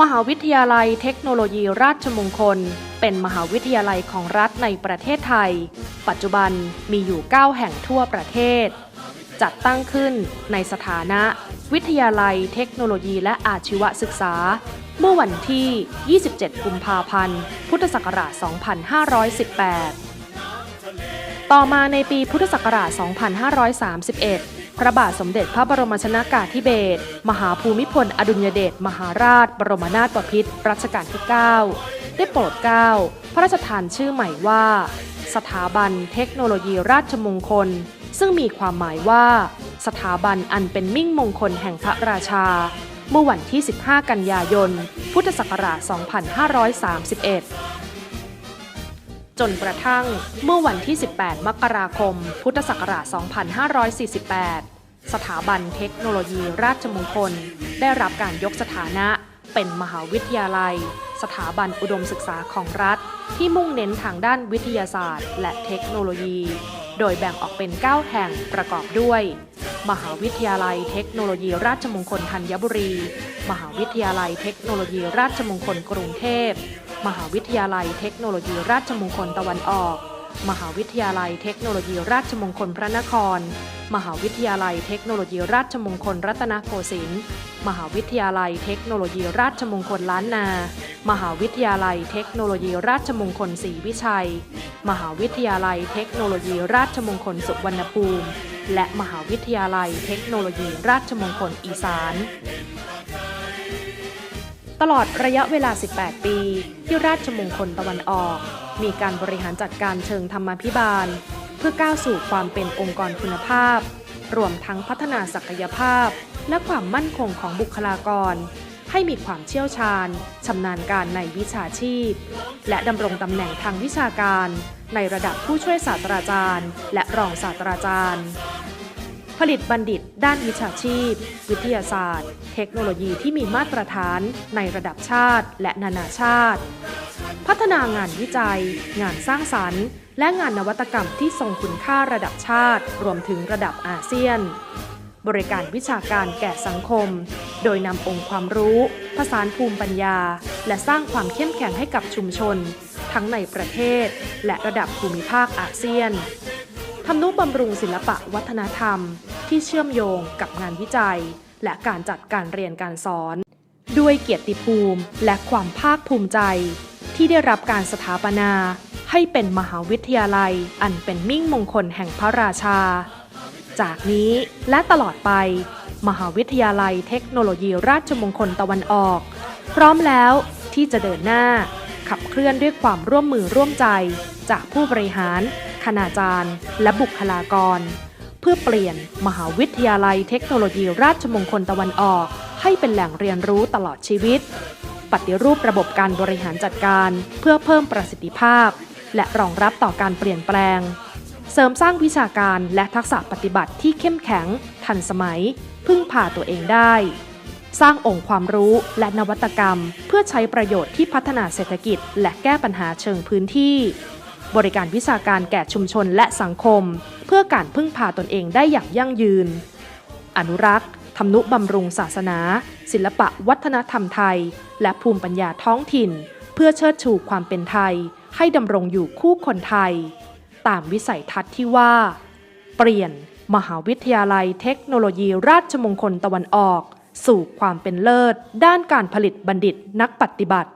มหาวิทยาลัยเทคโนโลยีราชมงคล เป็นมหาวิทยาลัยของรัฐในประเทศไทย ปัจจุบันมีอยู่ 9 แห่งทั่วประเทศ จัดตั้งขึ้นในสถานะ วิทยาลัยเทคโนโลยีและอาชีวศึกษา เมื่อวันที่ 27 กุมภาพันธ์ พุทธศักราช 2518 ต่อมาในปีพุทธศักราช 2531 พระบาทสมเด็จพระบรมชนากาธิเบศรมหาภูมิพลอดุลยเดชมหาราช บรมนาถบพิตรรัชกาลที่ 9 ได้โปรดเกล้าพระราชทานชื่อใหม่ว่า สถาบันเทคโนโลยีราชมงคล ซึ่งมีความหมายว่า สถาบันอันเป็นมิ่งมงคลแห่งพระราชา เมื่อวันที่ 15 กันยายน พุทธศักราช 2531 จนกระทั่งเมื่อวันที่ 18 มกราคม พุทธศักราช 2548 สถาบันเทคโนโลยีราชมงคล ได้รับการยกสถานะเป็นมหาวิทยาลัย สถาบันอุดมศึกษาของรัฐ ที่มุ่งเน้นทางด้านวิทยาศาสตร์ และเทคโนโลยี โดยแบ่งออกเป็น 9 แห่งประกอบด้วย มหาวิทยาลัยเทคโนโลยีราชมงคลธัญบุรี มหาวิทยาลัยเทคโนโลยีราชมงคลกรุงเทพ มหาวิทยาลัยเทคโนโลยีราชมงคลตะวันออก มหาวิทยาลัยเทคโนโลยีราชมงคลพระนคร มหาวิทยาลัยเทคโนโลยีราชมงคลรัตนโกสินทร์ มหาวิทยาลัยเทคโนโลยีราชมงคลล้านนา มหาวิทยาลัยเทคโนโลยีราชมงคลศรีวิชัย มหาวิทยาลัยเทคโนโลยีราชมงคลสุวรรณภูมิ และมหาวิทยาลัยเทคโนโลยีราชมงคลอีสาน ตลอดระยะเวลา 18 ปี ที่ราชมงคลตะวันออก มีการบริหารจัดการเชิงธรรมาภิบาล เพื่อก้าวสู่ความเป็นองค์กรคุณภาพ รวมทั้งพัฒนาศักยภาพ และความมั่นคงของบุคลากร ให้มีความเชี่ยวชาญชำนาญการในวิชาชีพ และดำรงตำแหน่งทางวิชาการ ในระดับผู้ช่วยศาสตราจารย์ และรองศาสตราจารย์ ผลิตบัณฑิต ด้านวิชาชีพ วิทยาศาสตร์ เทคโนโลยีที่มีมาตรฐานในระดับชาติและนานาชาติ พัฒนางานวิจัย งานสร้างสรรค์ และงานนวัตกรรมที่ทรงคุณค่าระดับชาติ รวมถึงระดับอาเซียน บริการวิชาการแก่สังคม โดยนำองค์ความรู้ผสานภูมิปัญญา และสร้างความเข้มแข็งให้กับชุมชน ทั้งในประเทศ และระดับภูมิภาคอาเซียน ทำนุบำรุงศิลปะวัฒนธรรม ที่เชื่อมโยงกับงานวิจัย และการจัดการเรียนการสอน ด้วยเกียรติภูมิและความภาคภูมิใจ ที่ได้รับการสถาปนา ให้เป็นมหาวิทยาลัย อันเป็นมิ่งมงคลแห่งพระราชา จากนี้และตลอดไป มหาวิทยาลัยเทคโนโลยีราชมงคลตะวันออก พร้อมแล้วที่จะเดินหน้า ขับเคลื่อนด้วยความร่วมมือร่วมใจจากผู้บริหาร คณาจารย์ และบุคลากร เพื่อเปลี่ยนมหาวิทยาลัยเทคโนโลยีราชมงคลตะวันออก ให้เป็นแหล่งเรียนรู้ตลอดชีวิต ปฏิรูประบบการบริหารจัดการ เพื่อเพิ่มประสิทธิภาพ และรองรับต่อการเปลี่ยนแปลง เสริมสร้างวิชาการและทักษะปฏิบัติที่เข้มแข็ง ทันสมัย พึ่งพาตัวเองได้สร้างองค์ความรู้และนวัตกรรม เพื่อใช้ประโยชน์ที่พัฒนาเศรษฐกิจ และแก้ปัญหาเชิงพื้นที่ บริการวิชาการแก่ชุมชนและสังคม เพื่อการพึ่งพาตนเองได้อย่างยั่งยืน อนุรักษ์ทำนุบำรุงศาสนา ศิลปะวัฒนธรรมไทย และภูมิปัญญาท้องถิ่น เพื่อเชิดชูความเป็นไทย ให้ดำรงอยู่คู่คนไทย ตามวิสัยทัศน์ที่ว่า เปลี่ยน มหาวิทยาลัยเทคโนโลยีราชมงคลตะวันออก สู่ความเป็นเลิศ ด้านการผลิตบัณฑิตนักปฏิบัติ